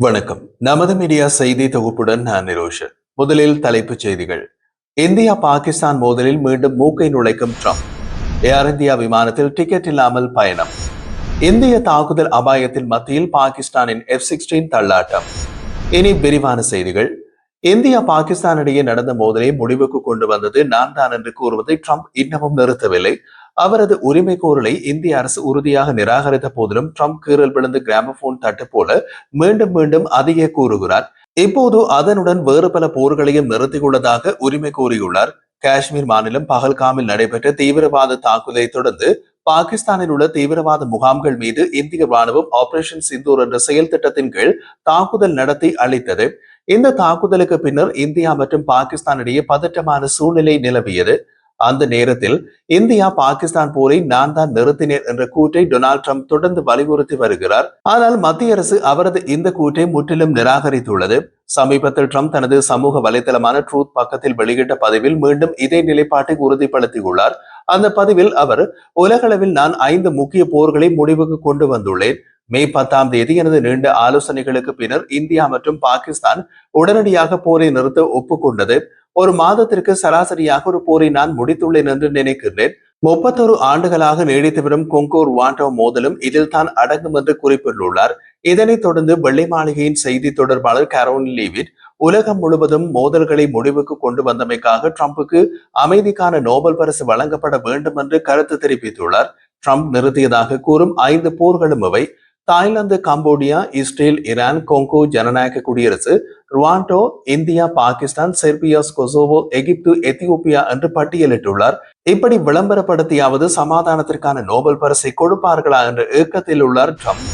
வணக்கம். நமது மீடியா செய்தி தொகுப்புடன் நான் நிரோஷன் முதலில் தலைப்புச் செய்திகள். இந்தியா பாகிஸ்தான் மோதலில் மீண்டும் மூக்கை நுழைக்கும் ட்ரம்ப். ஏர் இந்தியா விமானத்தில் டிக்கெட் இல்லாமல் பயணம். இந்திய தாக்குதல் அபாயத்தின் மத்தியில் பாகிஸ்தானின் எஃப் சிக்ஸ்டீன் தள்ளாட்டம். இனி விரிவான செய்திகள். இந்தியா பாகிஸ்தான் இடையே நடந்த மோதலை முடிவுக்கு கொண்டு வந்தது நான் தான் என்று கூறுவதை ட்ரம்ப் இன்னமும் நிறுத்தவில்லை. அவரது உரிமை கோரலை இந்திய அரசு உறுதியாக நிராகரித்த போதிலும் ட்ரம்ப் கீறல் விழுந்து கிராமபோன் தட்டு போல மீண்டும் மீண்டும் அதையே கூறுகிறார். இப்போது அதனுடன் வேறு பல போர்களையும் நிறுத்தியுள்ளதாக உரிமை கூறியுள்ளார் காஷ்மீர் மாநிலம் பகல்காமில் நடைபெற்ற தீவிரவாத தாக்குதலை தொடர்ந்து பாகிஸ்தானில் உள்ள தீவிரவாத முகாம்கள் மீது இந்திய ராணுவம் ஆபரேஷன் சிந்தூர் என்ற செயல் திட்டத்தின் கீழ் தாக்குதல் நடத்தி அளித்தது. இந்த தாக்குதலுக்கு பின்னர் இந்தியா மற்றும் பாகிஸ்தான் இடையே பதற்றமான சூழ்நிலை நிலவியது. அந்த நேரத்தில் இந்தியா பாகிஸ்தான் போரை நான் தான் நிறுத்தினேன் என்ற கூற்றை டொனால்ட் ட்ரம்ப் தொடர்ந்து வலியுறுத்தி வருகிறார். ஆனால் மத்திய அரசு அவரது இந்த கூற்றை முற்றிலும் நிராகரித்துள்ளது. சமீபத்தில் ட்ரம்ப் தனது சமூக வலைதளமான ட்ரூத் பக்கத்தில் வெளியிட்ட பதிவில் மீண்டும் இதே நிலைப்பாட்டை உறுதிப்படுத்தியுள்ளார். அந்த பதிவில் அவர் உலகளவில் நான் ஐந்து முக்கிய போர்களை முடிவுக்கு கொண்டு வந்துள்ளேன். மே பத்தாம் தேதி எனது நீண்ட ஆலோசனைகளுக்கு பின்னர் இந்தியா மற்றும் பாகிஸ்தான் உடனடியாக போரை நிறுத்த ஒப்புக்கொண்டது. ஒரு மாதத்திற்கு சராசரியாக ஒரு போரை நான் முடித்துள்ளேன் என்று நினைக்கிறேன் முப்பத்தொரு ஆண்டுகளாக நீடித்து வரும் கொங்கோர் வாண்டோ மோதலும் இதில் தான் அடங்கும் என்று குறிப்பிட்டுள்ளார். இதனைத் தொடர்ந்து வெள்ளை மாளிகையின் செய்தி தொடர்பாளர் கரோன் லீவிட் உலகம் முழுவதும் மோதல்களை முடிவுக்கு கொண்டு வந்தமைக்காக ட்ரம்புக்கு அமைதிக்கான நோபல் பரிசு வழங்கப்பட வேண்டும் என்று கருத்து தெரிவித்துள்ளார். ட்ரம்ப் நிறுத்தியதாக கூறும் ஐந்து போர்களும் அவை Thailand Cambodia Israel Iran Congo ஜனநாயக குடியரசு Rwanda India Pakistan Serbia Kosovo எகிப்து எத்தியோப்பியா என்று பட்டியலிட்டுள்ளார். இப்படி விளம்பரப்படுத்தியாவது சமாதானத்திற்கான நோபல் பரிசை கொடுப்பார்களா என்ற ஏக்கத்தில் உள்ளார் ட்ரம்ப்.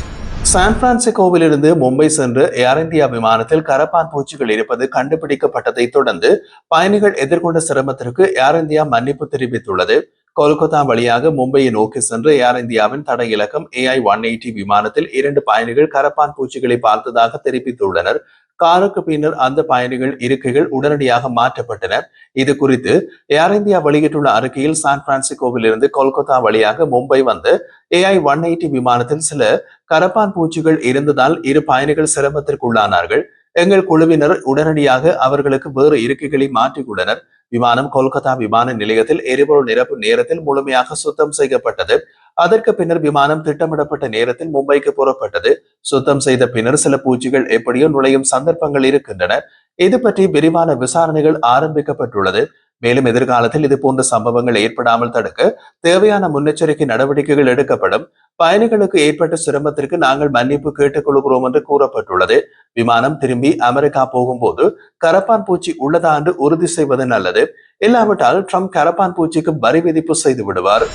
சான் பிரான்சிஸ்கோவிலிருந்து மும்பை சென்று ஏர் இந்தியா விமானத்தில் கரப்பான் பூச்சிகள் இருப்பது கண்டுபிடிக்கப்பட்டதை தொடர்ந்து பயணிகள் எதிர்கொண்ட சிரமத்திற்கு ஏர் இந்தியா மன்னிப்பு தெரிவித்துள்ளது. கொல்கத்தா வழியாக மும்பையை நோக்கி சென்று ஏர் இந்தியாவின் தட இலக்கம் ஏஐ ஒன் எயிட்டி விமானத்தில் இரண்டு பயணிகள் கரப்பான் பூச்சிகளை பார்த்ததாக தெரிவித்துள்ளனர். காருக்கு பின்னர் அந்த பயணிகள் இருக்கைகள் உடனடியாக மாற்றப்பட்டன. இது குறித்து ஏர் இந்தியா வெளியிட்டுள்ள அறிக்கையில் சான் பிரான்சிஸ்கோவில் இருந்து கொல்கத்தா வழியாக மும்பை வந்து ஏஐ ஒன் எயிட்டி விமானத்தில் சில கரப்பான் பூச்சிகள் இருந்ததால் இரு பயணிகள் சிரமத்திற்குள்ளானார்கள். எங்கள் குழுவினர் உடனடியாக அவர்களுக்கு வேறு இருக்கைகளை மாற்றியுள்ளனர் விமானம் கொல்கத்தா விமான நிலையத்தில் எரிபொருள் நிரப்பு நேரத்தில் முழுமையாக சுத்தம் செய்யப்பட்டது. அதற்கு பின்னர் விமானம் திட்டமிடப்பட்ட நேரத்தில் மும்பைக்கு புறப்பட்டது. சுத்தம் செய்த பின்னர் சில பூச்சிகள் எப்படியோ நுழையும் சந்தர்ப்பங்கள் இருக்கின்றன. இது பற்றி விரிவான விசாரணைகள் ஆரம்பிக்கப்பட்டுள்ளது. மேலும் எதிர்காலத்தில் இது போன்ற சம்பவங்கள் ஏற்படாமல் தடுக்க தேவையான முன்னெச்சரிக்கை நடவடிக்கைகள் எடுக்கப்படும். பயணிகளுக்கு ஏற்பட்ட சிரமத்திற்கு நாங்கள் மன்னிப்பு கேட்டுக்கொள்கிறோம் என்று கூறப்பட்டுள்ளது. விமானம் திரும்பி அமெரிக்கா போகும்போது கரப்பான் பூச்சி உள்ளதா என்று உறுதி செய்வது நல்லது. இல்லாவிட்டால் ட்ரம்ப் கரப்பான் பூச்சிக்கு வரி விதிப்பு செய்து விடுவார்.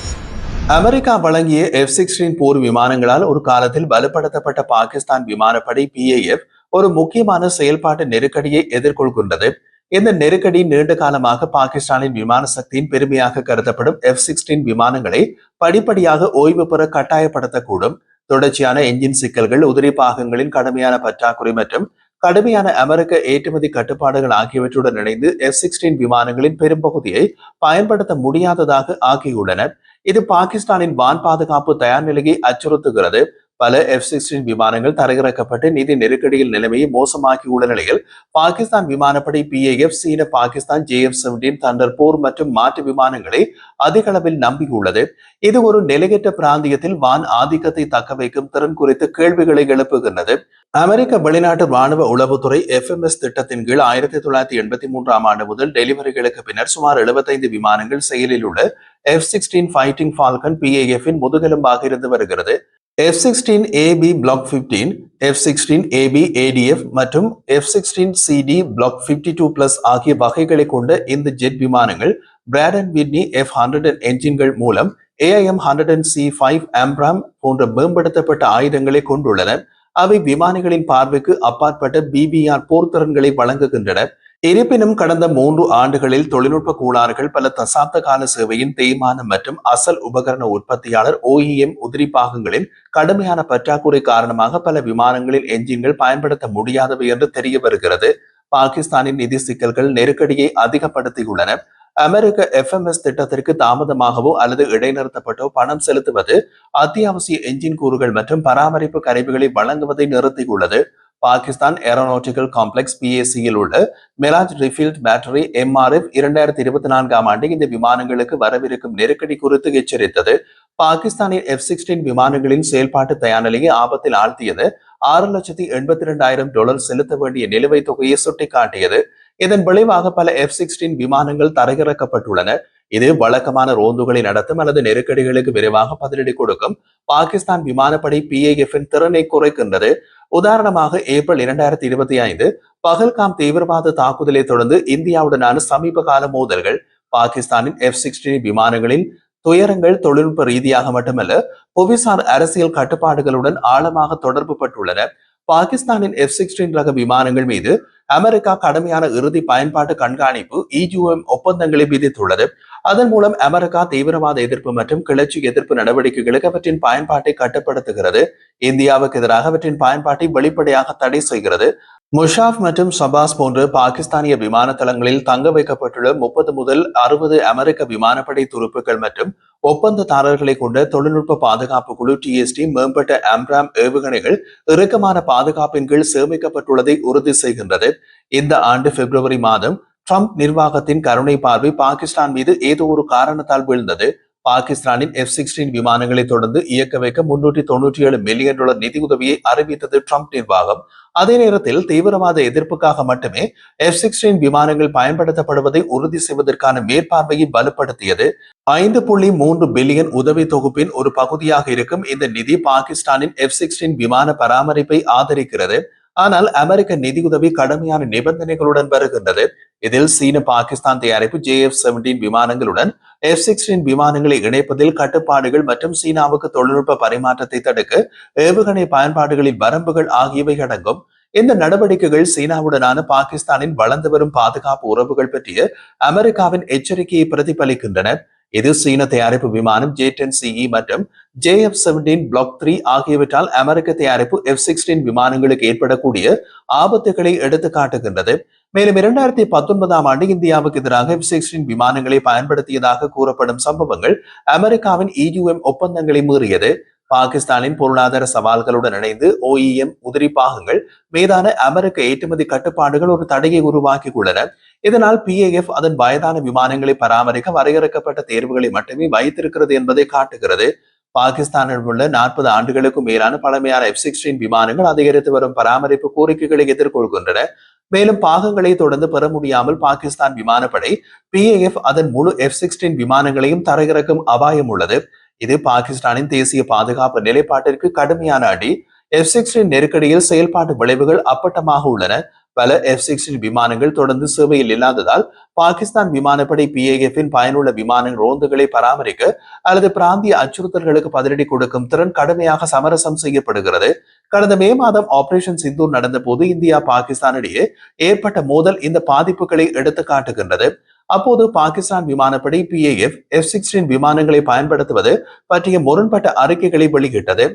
அமெரிக்கா வழங்கிய எஃப் சிக்ஸ்டீன் போர் விமானங்களால் ஒரு காலத்தில் வலுப்படுத்தப்பட்ட பாகிஸ்தான் விமானப்படை பிஏஎஃப் ஒரு முக்கியமான செயல்பாட்டு நெருக்கடியை எதிர்கொள்கின்றது. இந்த நெருக்கடி நீண்ட காலமாக பாகிஸ்தானின் விமான சக்தியின் பெருமையாக கருதப்படும் எஃப் சிக்ஸ்டீன் விமானங்களை படிப்படியாக ஓய்வு பெற கட்டாயப்படுத்தக்கூடும். தொடர்ச்சியான என்ஜின் சிக்கல்கள் உதிரி பாகங்களின் கடுமையான பற்றாக்குறை மற்றும் கடுமையான அமெரிக்க ஏற்றுமதி கட்டுப்பாடுகள் ஆகியவற்றுடன் இணைந்து எஃப் சிக்ஸ்டீன் விமானங்களின் பெரும்பகுதியை பயன்படுத்த முடியாததாக ஆகியுள்ளனர் இது பாகிஸ்தானின் வான் பாதுகாப்பு தயார் நிலையை அச்சுறுத்துகிறது. பல எஃப் சிக்ஸ்டீன் விமானங்கள் தரையிறக்கப்பட்டு நிதி நெருக்கடியில் நிலைமையை மோசமாக்கியுள்ள நிலையில் பாகிஸ்தான் விமானப்படை பிஏஎஃப் சீன Pakistan J F seventeen thunder போர் மற்றும் மாற்று விமானங்களை அதிக அளவில் நம்பியுள்ளது. இது ஒரு நிலையற்ற பிராந்தியத்தில் வான் ஆதிக்கத்தை தக்க வைக்கும் திறன் குறித்து கேள்விகளை எழுப்புகின்றது. அமெரிக்க வெளிநாட்டு ராணுவ உளவுத்துறை எஃப்எம்எஸ் திட்டத்தின் கீழ் ஆயிரத்தி தொள்ளாயிரத்தி எண்பத்தி மூன்றாம் ஆண்டு முதல் டெலிவரிகளுக்கு பின்னர் சுமார் எழுபத்தைந்து விமானங்கள் செயலில் உள்ள F sixteen fighting falcon PAF இன் முதுகெலும்பாக இருந்து வருகிறது. F sixteen AB block fifteen F sixteen AB ADF மற்றும் F sixteen CD block fifty plus ஆகிய வகைகளை கொண்ட இந்த ஜெட் விமானங்கள் Pratt and Whitney F hundred என்ஜின்கள் மூலம் AIM hundred and C five AMRAAM போன்ற மேம்படுத்தப்பட்ட ஆயுதங்களை கொண்டுள்ளன. அவை விமானிகளின் பார்வைக்கு அப்பாற்பட்ட பிபிஆர் போர்த்திறன்களை வழங்குகின்றன. இருப்பினும் கடந்த மூன்று ஆண்டுகளில் தொழில்நுட்ப கூளாறுகள் பல தசாப்த கால சேவையின் தேய்மானம் மற்றும் அசல் உபகரண உற்பத்தியாளர் ஓஇஎம் உதிரி பாகங்களின் கடுமையான பற்றாக்குறை காரணமாக பல விமானங்களில் எஞ்சின்கள் பயன்படுத்த முடியாதவை என்று தெரிய வருகிறது. பாகிஸ்தானின் நிதி சிக்கல்கள் நெருக்கடியை அதிகப்படுத்தியுள்ளன. அமெரிக்க எஃப்எம்எஸ் திட்டத்திற்கு தாமதமாகவோ அல்லது இடைநிறுத்தப்பட்டோ பணம் செலுத்துவது அத்தியாவசிய என்ஜின் கூறுகள் மற்றும் பராமரிப்பு கருவிகளை வழங்குவதை நிறுத்தியுள்ளது. பாகிஸ்தான் ஏரோநாட்டிக்கல் காம்ப்ளெக்ஸ் பிஏசியில் உள்ள மெராஜ் ரிஃபீல்ட் பேட்டரி எம்ஆர்எஃப் இரண்டாயிரத்தி இருபத்தி நான்காம் ஆண்டு இந்த விமானங்களுக்கு வரவிருக்கும் நெருக்கடி குறித்து எச்சரித்தது. பாகிஸ்தானின் எஃப் சிக்ஸ்டீன் விமானங்களின் செயல்பாட்டு தயார்நிலையை ஆபத்தில் ஆழ்த்தியது. ஆறு லட்சத்தி எண்பத்தி இரண்டாயிரம் டாலர் செலுத்த வேண்டிய நிலுவைத் தொகையை சுட்டிக்காட்டியது. இதன் விளைவாக பல எஃப் சிக்ஸ்டீன் விமானங்கள் தரையிறக்கப்பட்டுள்ளன. இது வழக்கமான ரோந்துகளை நடத்தும் அல்லது நெருக்கடிகளுக்கு விரைவாக பதிலடி கொடுக்கும். பாகிஸ்தான் விமானப்படை பிஏஎஃப் திறனை குறைக்கின்றது. உதாரணமாக ஏப்ரல் இரண்டாயிரத்தி இருபத்தி ஐந்து பகல்காம் தீவிரவாத தாக்குதலை தொடர்ந்து இந்தியாவுடனான சமீப கால மோதல்கள் பாகிஸ்தானின் எஃப் சிக்ஸ்டீன் விமானங்களின் துயரங்கள் தொழில்நுட்ப ரீதியாக மட்டுமல்ல புவிசார் அரசியல் கட்டுப்பாடுகளுடன் ஆழமாக தொடர்பு பட்டுள்ளன பாகிஸ்தானின் எஃப் சிக்ஸ்டீன் ரக விமானங்கள் மீது அமெரிக்கா கடுமையான இறுதி பயன்பாட்டு கண்காணிப்பு இஜிஓஎம் ஒப்பந்தங்களை விதித்துள்ளது. அதன் மூலம் அமெரிக்கா தீவிரவாத எதிர்ப்பு மற்றும் கிளர்ச்சி எதிர்ப்பு நடவடிக்கைகளுக்கு அவற்றின் பயன்பாட்டை கட்டுப்படுத்துகிறது. இந்தியாவுக்கு எதிராக அவற்றின் பயன்பாட்டை வெளிப்படையாக தடை செய்கிறது. முஷாப் மற்றும் சபாஸ் போன்ற பாகிஸ்தானிய விமான தளங்களில் தங்க வைக்கப்பட்டுள்ள முப்பது முதல் அறுபது அமெரிக்க விமானப்படை துருப்புகள் மற்றும் ஒப்பந்ததாரர்களை கொண்ட தொழில்நுட்ப பாதுகாப்பு குழு டிஎஸ்டி மேம்பட்ட அம்ராம் ஏவுகணைகள் இறுக்கமான பாதுகாப்பின் கீழ் சேமிக்கப்பட்டுள்ளதை உறுதி செய்கின்றது. இந்த ஆண்டு பிப்ரவரி மாதம் ட்ரம்ப் நிர்வாகத்தின் கருணை பார்வை பாகிஸ்தான் மீது ஏதோ ஒரு காரணத்தால் வீழ்ந்தது. பாகிஸ்தானின் எஃப் சிக்ஸ்டீன் விமானங்களை தொடர்ந்து இயக்க வைக்க முன்னூற்றி தொன்னூற்றி ஏழு மில்லியன் டாலர் நிதியுதவியை அறிவித்தது ட்ரம்ப் நிர்வாகம். அதே நேரத்தில் தீவிரவாத எதிர்ப்புக்காக மட்டுமே எஃப் சிக்ஸ்டீன் விமானங்கள் பயன்படுத்தப்படுவதை உறுதி செய்வதற்கான மேற்பார்வையை வலுப்படுத்தியது. ஐந்து புள்ளி மூன்று பில்லியன் உதவி தொகுப்பின் ஒரு பகுதியாக இருக்கும் இந்த நிதி பாகிஸ்தானின் எஃப் சிக்ஸ்டீன் விமான பராமரிப்பை ஆதரிக்கிறது. ஆனால் அமெரிக்க நிதியுதவி கடுமையான நிபந்தனைகளுடன் வருகின்றது. இதில் சீன பாகிஸ்தான் தயாரிப்பு ஜே எஃப் செவன்டீன் விமானங்களுடன் எஃப் சிக்ஸ்டீன் விமானங்களை இணைப்பதில் கட்டுப்பாடுகள் மற்றும் சீனாவுக்கு தொழில்நுட்ப பரிமாற்றத்தை தடுக்க ஏவுகணை பயன்பாடுகளின் வரம்புகள் ஆகியவை அடங்கும். இந்த நடவடிக்கைகள் சீனாவுடனான பாகிஸ்தானின் வளர்ந்து வரும் பாதுகாப்பு உறவுகள் பற்றிய அமெரிக்காவின் எச்சரிக்கையை பிரதிபலிக்கின்றன. இது சீன தயாரிப்பு விமானம் ஜே டென் சிஇ மற்றும் J F seventeen block three ஆகியவற்றால் அமெரிக்க தயாரிப்பு எஃப் சிக்ஸ்டீன் விமானங்களுக்கு ஏற்படக்கூடிய ஆபத்துகளை எடுத்து காட்டுகின்றது. மேலும் இரண்டாயிரத்தி பத்தொன்பதாம் ஆண்டு இந்தியாவுக்கு எதிராக எஃப் சிக்ஸ்டீன் விமானங்களை பயன்படுத்தியதாக கூறப்படும் சம்பவங்கள் அமெரிக்காவின் இயுஎம் ஒப்பந்தங்களை மீறியது. பாகிஸ்தானின் பொருளாதார சவால்களுடன் இணைந்து ஓஇஎம் உதிரி பாகங்கள் மீதான அமெரிக்க ஏற்றுமதி கட்டுப்பாடுகள் ஒரு தடையை உருவாக்கியுள்ளன. இதனால் பிஏஎஃப் அதன் வயதான விமானங்களை பராமரிக்க வரையறுக்கப்பட்ட தேர்வுகளை மட்டுமே வைத்திருக்கிறது என்பதை காட்டுகிறது. பாகிஸ்தானில் உள்ள நாற்பது ஆண்டுகளுக்கும் மேலான பழமையான எஃப் சிக்ஸ்டீன் விமானங்கள் அதிகரித்து வரும் பராமரிப்பு கோரிக்கைகளை எதிர்கொள்கின்றன. மேலும் பாகங்களை தொடர்ந்து பெற முடியாமல் பாகிஸ்தான் விமானப்படை பிஏஎஃப் அதன் முழு எஃப் சிக்ஸ்டீன் விமானங்களையும் தரையிறக்கும் அபாயம் உள்ளது. இது பாகிஸ்தானின் தேசிய பாதுகாப்பு நிலைப்பாட்டிற்கு கடுமையான அடி. எஃப் சிக்ஸ்டீன் நெருக்கடியில் செயல்பாட்டு விளைவுகள் அப்பட்டமாக உள்ளன. பல எஃப் சிக்ஸ்டீன் விமானங்கள் தொடர்ந்து சேவையில் இல்லாததால் பாகிஸ்தான் விமானப்படை பிஏஎஃபின் பயனுள்ள விமான ரோந்துகளை பராமரிக்க அல்லது பிராந்திய அச்சுறுத்தல்களுக்கு பதிலடி கொடுக்கும் திறன் கடுமையாக சமரசம் செய்யப்படுகிறது. கடந்த மே மாதம் ஆபரேஷன் சிந்தூர் நடந்த போது இந்தியா பாகிஸ்தான் இடையே ஏற்பட்ட மோதல் இந்த பாதிப்புகளை எடுத்து காட்டுகின்றது. அப்போது பாகிஸ்தான் விமானப்படை பிஏஎஃப் எஃப் சிக்ஸ்டீன் விமானங்களை பயன்படுத்துவது பற்றிய முரண்பட்ட அறிக்கைகளை வெளியிட்டது.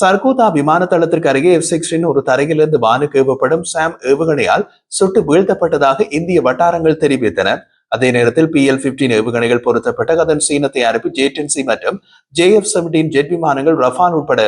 சர்கோதா விமான தளத்திற்கு அருகே எஃப் சிக்ஸ்டின் ஒரு தரையிலிருந்து வானுக்கு ஏவப்படும் சாம் ஏவுகணையால் சுட்டு வீழ்த்தப்பட்டதாக இந்திய வட்டாரங்கள் தெரிவித்தன. அதே நேரத்தில் பி எல் பிப்டீன் ஏவுகணைகள் பொருத்தப்பட்ட அதன் சீன தயாரிப்பு ஜேடென்சி மற்றும் ஜே எஃப் செவன்டீன் ஜெட் விமானங்கள் ரஃபான் உட்பட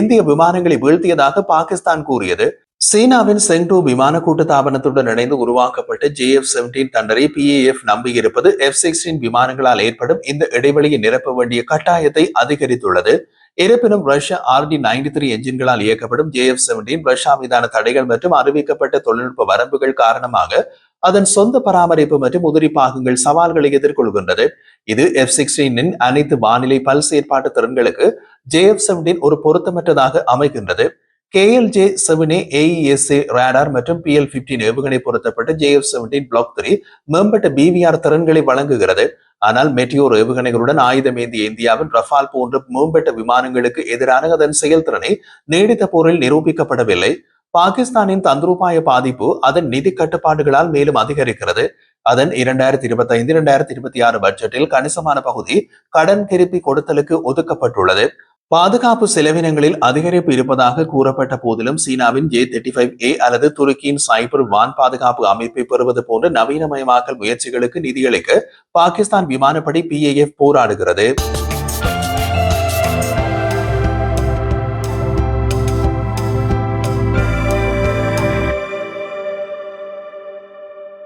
இந்திய விமானங்களை வீழ்த்தியதாக பாகிஸ்தான் கூறியது. சீனாவின் செங்டூ விமான கூட்டு தாபனத்துடன் இணைந்து உருவாக்கப்பட்ட ஜே எஃப் செவன்டீன் தண்டரை பிஏஎஃப் நம்பியிருப்பது எஃப் சிக்ஸ்டீன் விமானங்களால் ஏற்படும் இந்த இடைவெளியை நிரப்ப வேண்டிய கட்டாயத்தை அதிகரித்துள்ளது. இருப்பினும் ரஷ்யா ஆர்டி நைன்டி த்ரீ என்ஜின்களால் இயக்கப்படும் ஜேஎஃப் செவன்டீன் ரஷ்யா மீதான தடைகள் மற்றும் அறிவிக்கப்பட்ட தொழில்நுட்ப வரம்புகள் காரணமாக அதன் சொந்த பராமரிப்பு மற்றும் உதிரி பாகங்கள் சவால்களை எதிர்கொள்கின்றது. இது எஃப் சிக்ஸ்டீனின் அனைத்து வானிலை பல் செயற்பாட்டு திறன்களுக்கு ஜேஎஃப் செவன்டீன் ஒரு பொருத்தமற்றதாக அமைகின்றது. கேஎல்ஜே செவனே ஏஇஎஸ்ஏ ரேடார் மற்றும் பிஎல் பிப்டீன் ஏவுகணை பொருத்தப்பட்ட ஜேஎஃப் செவன்டீன் பிளாக் த்ரீ மேம்பட்ட பிவிஆர் திறன்களை வழங்குகிறது. ஆனால் மெட்டியோர் ஏவுகணைகளுடன் ஆயுதம் ஏந்திய இந்தியாவின் ரஃபால் போன்ற மேம்பட்ட விமானங்களுக்கு எதிரான அதன் செயல்திறனை நீடித்த போரில் நிரூபிக்கப்படவில்லை. பாகிஸ்தானின் தந்திரூபாய பாதிப்பு அதன் நிதி கட்டுப்பாடுகளால் மேலும் அதிகரிக்கிறது. அதன் இரண்டாயிரத்தி இருபத்தி ஐந்து இரண்டாயிரத்தி இருபத்தி ஆறு பட்ஜெட்டில் கணிசமான பகுதி கடன் திருப்பி கொடுத்தலுக்கு ஒதுக்கப்பட்டுள்ளது. பாதுகாப்பு செலவினங்களில் அதிகரிப்பு இருப்பதாக கூறப்பட்ட போதிலும் சீனாவின் ஜே தேர்ட்டி ஃபைவ் ஏ அல்லது துருக்கியின் சைபர் வான் பாதுகாப்பு அமைப்பை பெறுவது போன்ற நவீனமயமாக்கல் முயற்சிகளுக்கு நிதியளிக்க பாகிஸ்தான் விமானப்படை பிஏஎஃப் போராடுகிறது.